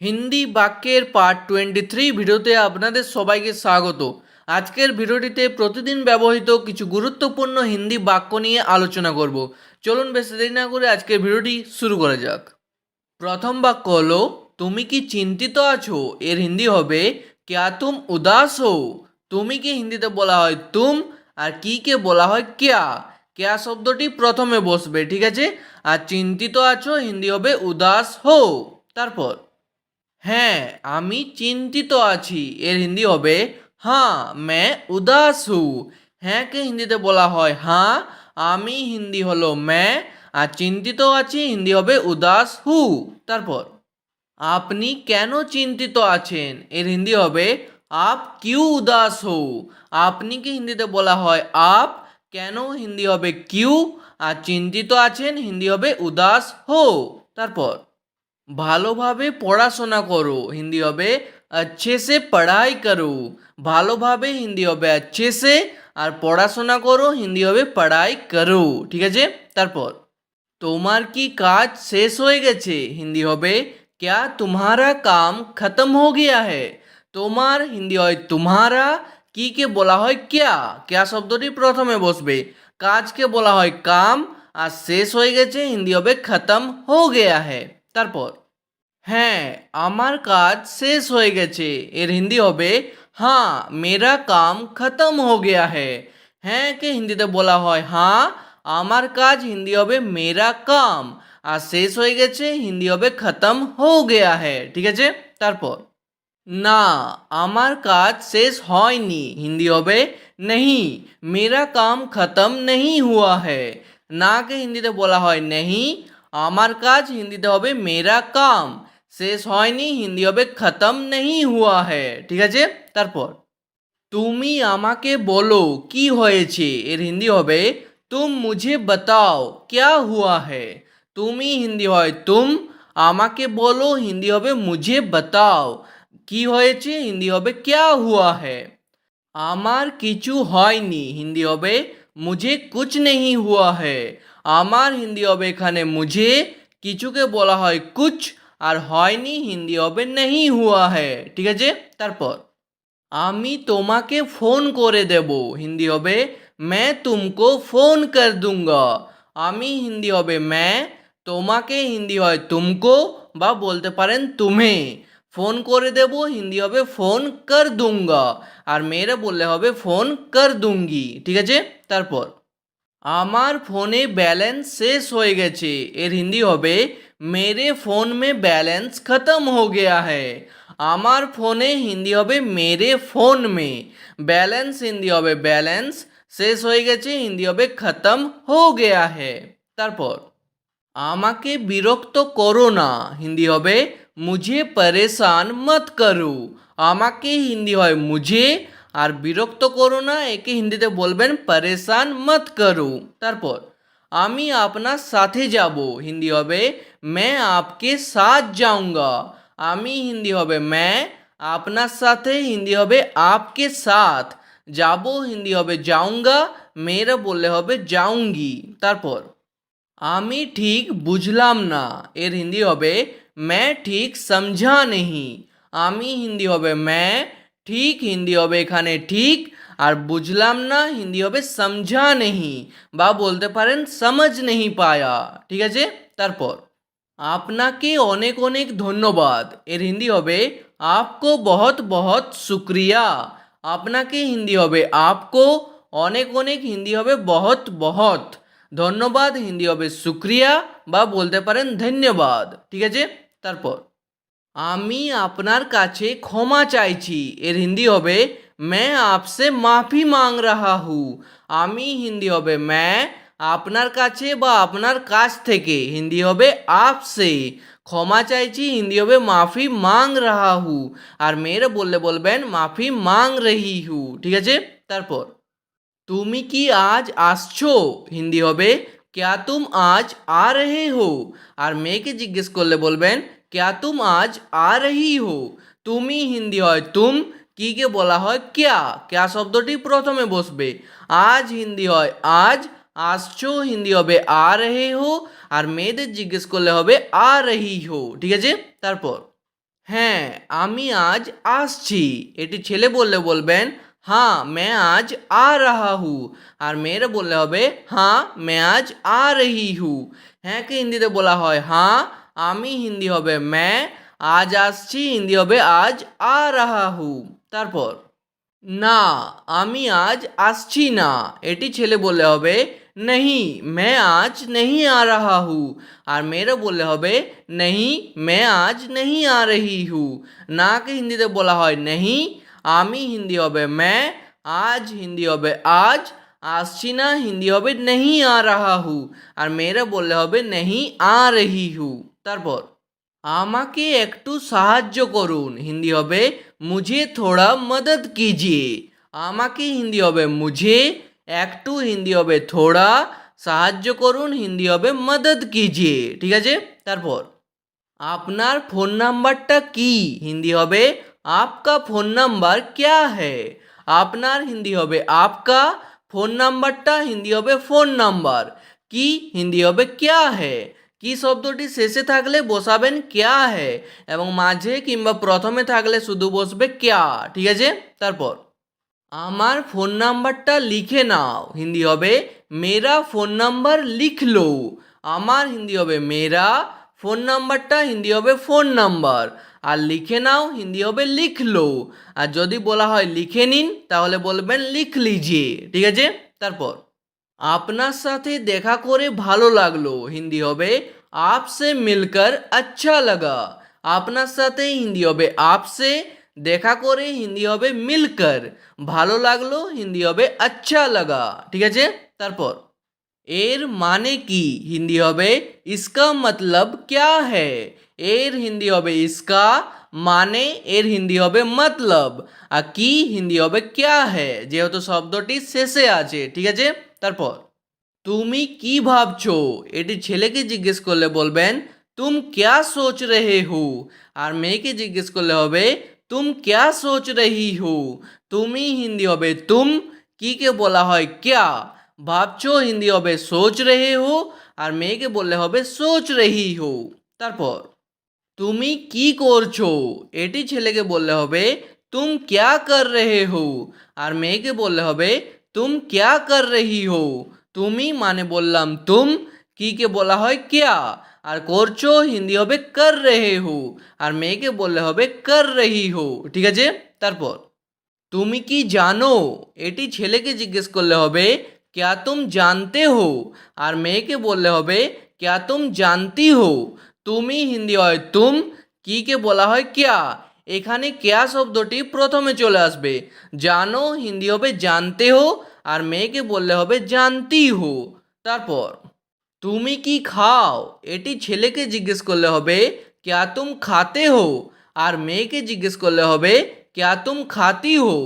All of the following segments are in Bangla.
হিন্দি বাক্যের পার্ট টোয়েন্টি থ্রি ভিডিওতে আপনাদের সবাইকে স্বাগত। আজকের ভিডিওটিতে প্রতিদিন ব্যবহৃত কিছু গুরুত্বপূর্ণ হিন্দি বাক্য নিয়ে আলোচনা করব। চলুন বেশি দেরি না করে আজকের ভিডিওটি শুরু করা যাক। প্রথম বাক্য হলো, তুমি কি চিন্তিত আছো? এর হিন্দি হবে, ক্যা তুম উদাস হো তুমি কি হিন্দিতে বলা হয়, তুম আর কি কে বলা হয়, ক্যা ক্যা শব্দটি প্রথমে বসবে, ঠিক আছে? আর চিন্তিত আছো? হিন্দি হবে, উদাস হো তারপর হ্যাঁ আমি চিন্তিত আছি। এর হিন্দি হবে হ্যাঁ মে উদাস হু। হ্যাঁ কে হিন্দিতে বলা হয় হ্যাঁ আমি হিন্দি হলো মে, আর চিন্তিত আছি, হিন্দি হবে উদাস হু। তারপর, আপনি কেন চিন্তিত আছেন? এর হিন্দি হবে, আপ কিউ উদাস হো? আপনি কি হিন্দিতে বলা হয়, আপ কেন হিন্দি হবে কিউ? আর চিন্তিত আছেন, হিন্দি হবে উদাস হো। তারপর ভালোভাবে পড়াশোনা করো হিন্দি হবে अच्छे से पढ़ाई করো ভালোভাবে হিন্দি হবে अच्छे से আর পড়াশোনা করো হিন্দি হবে পড়াই করো ঠিক আছে তারপর তোমার কি কাজ শেষ হয়ে গেছে হিন্দি হবে क्या तुम्हारा काम खत्म हो गया है তোমার হিন্দি হয় তোমারা কি কে বলা হয় ক্যা ক্যা শব্দটি প্রথমে বসবে কাজকে বলা হয় কাম আর শেষ হয়ে গেছে হিন্দি হবে খতম হো গেয়া হ্যায় তারপর হ্যাঁ আমার কাজ শেষ হয়ে গেছে। এর হিন্দি হবে হ্যাঁ মেরা কাম খতম হো গেয়া হ্যাঁ কে হিন্দিতে বলা হয়? হ্যাঁ আমার কাজ হিন্দি হবে, মেরা কাম। আর শেষ হয়ে গেছে, হিন্দি হবে, খতম হো গেয়া হ্যাঁ ঠিক আছে? তারপর, না, আমার কাজ শেষ হয়নি। হিন্দি হবে, নেহি, মেরা কাম খতম নেহি হুয়া হ্যাঁ নাকে হিন্দিতে বলা হয়, নেহি आमार काज हिंदी हबे मेरा काम शेष है हिंदी हबे खत्म नहीं हुआ है ठीक है तरपर तुमी बोलो कि हिंदी हबे तुम मुझे बताओ क्या हुआ है तुमी हिंदी है तुम आमा के बोलो हिंदी हबे मुझे बताओ कि हिंदी हबे क्या हुआ है आमार किचू हिंदी हबे मुझे कुछ नहीं हुआ है আমার হিন্দি হবে এখানে মুঝে, কিছুকে বলা হয় কুচ আর হয়নি হিন্দি হবে নেই হুয়া হে। ঠিক আছে? তারপর, আমি তোমাকে ফোন করে দেব, হিন্দি হবে, মে তুমকো ফোন কর দুঙ্গা। আমি হিন্দি হবে, মে, তোমাকে হিন্দি হয় তুমকো, বা বলতে পারেন তুমি। ফোন করে দেব, হিন্দি হবে, ফোন কর দুঙ্গা। আর মেয়েরা বললে হবে, ফোন কর দুঙ্গি। ঠিক আছে? তারপর আমার ফোনে ব্যালেন্স শেষ হয়ে গেছে। এর হিন্দি হবে, মেরে ফোন মে ব্যালেন্স খতম হো গেয়া হ্যায়। আমার ফোনে হিন্দি হবে, মেরে ফোন মে। ব্যালেন্স হিন্দি হবে, ব্যালেন্স শেষ হয়ে গেছে। হিন্দি হবে, খতম হো গেয়া হ্যায়। তারপর, আমাকে বিরক্ত করো না। হিন্দি হবে, মুঝে পরেশান মত করো। আমাকে হিন্দি হয়, মুঝে আর বিরক্ত করো না একে হিন্দিতে বলবেন পরেশান মত করো তারপর আমি আপনার সাথে যাব হিন্দি হবে मैं आपके साथ जाऊंगा আমি হিন্দি হবে मैं আপনার সাথে হিন্দি হবে आपके साथ যাব হিন্দি হবে যাউঙ্গা মেয়েরা বললে হবে যাউঙ্গি তারপর আমি ঠিক বুঝলাম না এর হিন্দি হবে मैं ঠিক समझा नहीं আমি হিন্দি হবে मैं ঠিক হিন্দি হবে এখানে ঠিক, আর বুঝলাম না হিন্দি হবে সমঝা নেহি, বা বলতে পারেন সমঝ নেহি পায়া। ঠিক আছে? তারপর, আপনাকে অনেক অনেক ধন্যবাদ। এর হিন্দি হবে, আপকো বহুত বহুত শুক্রিয়া। আপনাকে হিন্দি হবে, আপকো অনেক অনেক হিন্দি হবে বহুত বহুত। ধন্যবাদ, হিন্দি হবে শুক্রিয়া, বা বলতে পারেন ধন্যবাদ। ঠিক আছে? তারপর আমি আপনার কাছে ক্ষমা চাইছি এর হিন্দি হবে मैं आपसे মাফি মাং রাহা হু আমি হিন্দি হবে मैं আপনার কাছে বা আপনার কাছ থেকে হিন্দি হবে আপসে ক্ষমা চাইছি হিন্দি হবে মাফি মাং রাহা হু আর মেয়েরা বললে বলবেন মাফি মাং রহি হু ঠিক আছে তারপর তুমি কি আজ আসছো হিন্দি হবে ক্যা তুম আজ আ রহে হো আর মেয়েকে জিজ্ঞেস করলে বলবেন ক্যা তুম আজ আর রেহি হো তুমি হিন্দি হয় তুম কিকে বলা হয় ক্যা ক্যা শব্দটি প্রথমে বসবে আজ হিন্দি হয় আজ আসছো হিন্দি হবে আ রেহে হো আর মেয়েদের জিজ্ঞেস করলে হবে আ রেহি হো ঠিক আছে তারপর হ্যাঁ আমি আজ আসছি এটি ছেলে বললে বলবেন হ্যাঁ মে আজ আ রাহা হু আর মেয়েরা বললে হবে হ্যাঁ মে আজ আ রেহি হু হ্যাঁকে হিন্দিতে বলা হয় হ্যাঁ আমি হিন্দি হবে ম্যা আজ আসছি, হিন্দি হবে আজ আ রাহা হু তারপর, না, আমি আজ আসছি না। এটি ছেলে বললে হবে, নেহি, মে আজ নেহি আ রাহা হু আর মেয়েরা বললে হবে, নেহি, মে আজ নেহি আ রহি হু নাকে হিন্দিতে বলা হয়, নেহি, আমি হিন্দি হবে মে, আজ হিন্দি হবে আজ, আসছি না, হিন্দি হবে নেহি আ রাহা হু আর মেয়েরা বললে হবে, নেহি আ রহি হু তারপর, আমাকে একটু সাহায্য করুন, হিন্দি হবে, মুঝে থোড়া মদদ কিজিয়ে, আমাকে হিন্দি হবে, মুঝে একটু হিন্দি হবে, থোড়া সাহায্য করুন, হিন্দি হবে, মদদ কিজিয়ে, ঠিক আছে? তারপর, আপনার ফোন নাম্বারটা কি, হিন্দি হবে, আপকা ফোন নাম্বার ক্যা হে আপনার হিন্দি হবে, আপকা ফোন নাম্বারটা, হিন্দি হবে, ফোন নাম্বার। কি, হিন্দি হবে, ক্যা হে কি শব্দটি শেষে থাকলে বসাবেন ক্যা হে এবং মাঝে কিংবা প্রথমে থাকলে শুধু বসবে ক্যা, ঠিক আছে? তারপর, আমার ফোন নাম্বারটা লিখে নাও। হিন্দি হবে, মেরা ফোন নাম্বার লিখ লো। আমার হিন্দি হবে, মেরা ফোন নাম্বারটা হিন্দি হবে, ফোন নাম্বার। আর লিখে নাও, হিন্দি হবে, লিখ লো। আর যদি বলা হয়, লিখে নিন তাহলে বলবেন, লিখ লিজিয়ে ঠিক আছে? তারপর আপনার সাথে দেখা করে ভালো লাগল। হিন্দি হবে আপসে মিলকর আচ্ছা লাগা। আপনার সাথে হিন্দি হবে আপসে। দেখা করে হিন্দি হবে মিলকর। ভালো লাগল, হিন্দি হবে আচ্ছা লাগা। ঠিক আছে? তারপর, এর মানে কি? হিন্দি হবে ইসকা মতলব ক্যা है এর হিন্দি হবে ইসকা। মানে এর হিন্দি হবে মতলব। আর কি হিন্দি হবে ক্যা है যেহেতু শব্দটি শেষে আছে, ঠিক আছে? তারপর, তুমি কি ভাবছ? এটি ছেলেকে জিজ্ঞেস করলে বলবেন, তুম ক্যা সোচ রেহে হু? আর মেয়েকে জিজ্ঞেস করলে হবে, তুম ক্যা সোচ রহি হু? তুমি হিন্দি হবে তুম, কি কে বলা হয় ক্যা? ভাবছ হিন্দি হবে সোচ রেহে হো? আর মেয়েকে বললে হবে, সোচ রেহি হো? তারপর, তুমি কি করছ? এটি ছেলেকে বললে হবে, তুম ক্যা কর রেহে হো? আর মেয়েকে বললে হবে তুম ক্যা কর রহি হো তুমি মানে বললাম তুম কি কে বলা হয় ক্যা আর করছ হিন্দি হবে কর রেহে হো আর মেয়েকে বললে হবে কর রহি হো ঠিক আছে তারপর তুমি কি জানো এটি ছেলেকে জিজ্ঞেস করলে হবে ক্যা তুম জানতে হো আর মেয়েকে বললে হবে ক্যা তুম জানতি হো তুমি হিন্দি হয় তুম কি কে বলা হয় ক্যা এখানে কেয়া শব্দটি প্রথমে চলে আসবে? জানো, হিন্দি হবে জানতে হো, আর মেয়েকে বললে হবে জানতি হো। তারপর, তুমি কি খাও? এটি ছেলেকে জিজ্ঞেস করলে হবে, ক্যা তুম খাতে হো? আর মেয়েকে জিজ্ঞেস করলে হবে, ক্যা তুম খাতি হো?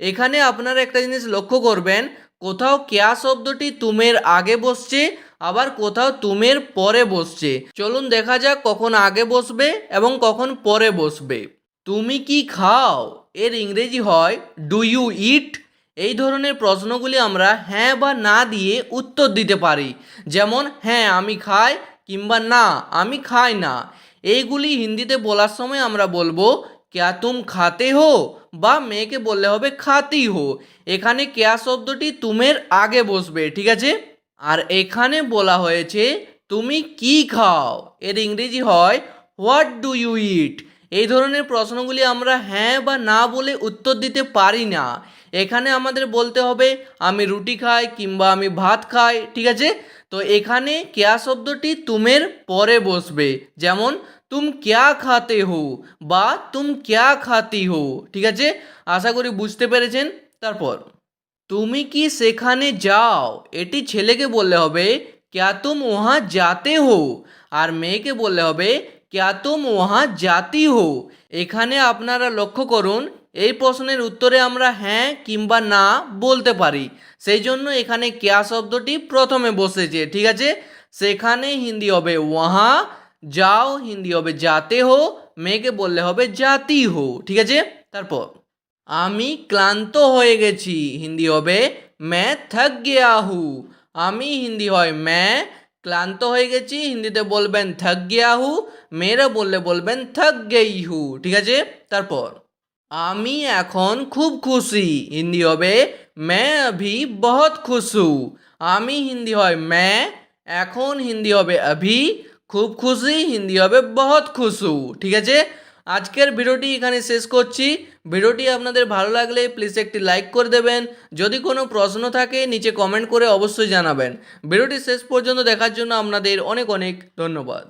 এখানে আপনারা একটা জিনিস লক্ষ্য করবেন, কোথাও ক্যা শব্দটি তুমের আগে বসছে, আবার কোথাও তুমের পরে বসছে। চলুন দেখা যাক কখন আগে বসবে এবং কখন পরে বসবে। তুমি কি খাও? এর ইংরেজি হয় ডু ইউ ইট এই ধরনের প্রশ্নগুলি আমরা হ্যাঁ বা না দিয়ে উত্তর দিতে পারি। যেমন হ্যাঁ আমি খাই কিংবা, না, আমি খাই না। এইগুলি হিন্দিতে বলার সময় আমরা বলব, ক্যা তুম খাতে হো? বা মেয়েকে বললে হবে, খাতি হো। এখানে ক্যা শব্দটি তুমের আগে বসবে, ঠিক আছে? আর এখানে বলা হয়েছে, তুমি কি খাও? এর ইংরেজি হয়, হোয়াট ডু ইউ ইট? এই ধরনের প্রশ্নগুলি আমরা হ্যাঁ বা না বলে উত্তর দিতে পারি না। এখানে আমাদের বলতে হবে, আমি রুটি খাই কিংবা আমি ভাত খাই, ঠিক আছে? তো এখানে ক্যা শব্দটি তুমের পরে বসবে। যেমন, তুম ক্যা খাতে হো? বা, তুম ক্যা খাতি হো? ঠিক আছে? আশা করি বুঝতে পেরেছেন? তারপর, তুমি কি সেখানে যাও? এটি ছেলেকে বললে হবে, ক্যা তুম ওহা যাতে হো? আর মেয়েকে বললে হবে ক্যা তুম ওহা জাতি হো এখানে আপনারা লক্ষ্য করুন এই প্রশ্নের উত্তরে আমরা হ্যাঁ কিংবা না বলতে পারি সেই জন্য এখানে ক্যা শব্দটি প্রথমে বসেছে ঠিক আছে সেখানে হিন্দি হবে ওয়াহা যাও হিন্দি হবে যাতে হো মেয়েকে বললে হবে জাতি হো ঠিক আছে তারপর আমি ক্লান্ত হয়ে গেছি হিন্দি হবে ম্যা থক গেয়া হু আমি হিন্দি হয় ম্যা ক্লান্ত হয়ে গেছি, হিন্দিতে বলবেন থক গিয়াহু মেয়েরা বললে বলবেন থক গেইহু ঠিক আছে? তারপর, আমি এখন খুব খুশি, হিন্দি হবে, মে অভি বহত খুশু, আমি হিন্দি হয় ম্যা এখন হিন্দি হবে অভি খুব খুশি, হিন্দি হবে বহুত খুশু, ঠিক আছে? আজকের ভিডিওটি এখানে শেষ করছি। ভিডিওটি আপনাদের ভালো লাগলে প্লিজ একটি লাইক করে দেবেন। যদি কোনো প্রশ্ন থাকে, নিচে কমেন্ট করে অবশ্যই জানাবেন। ভিডিওটি শেষ পর্যন্ত দেখার জন্য আপনাদের অনেক অনেক ধন্যবাদ।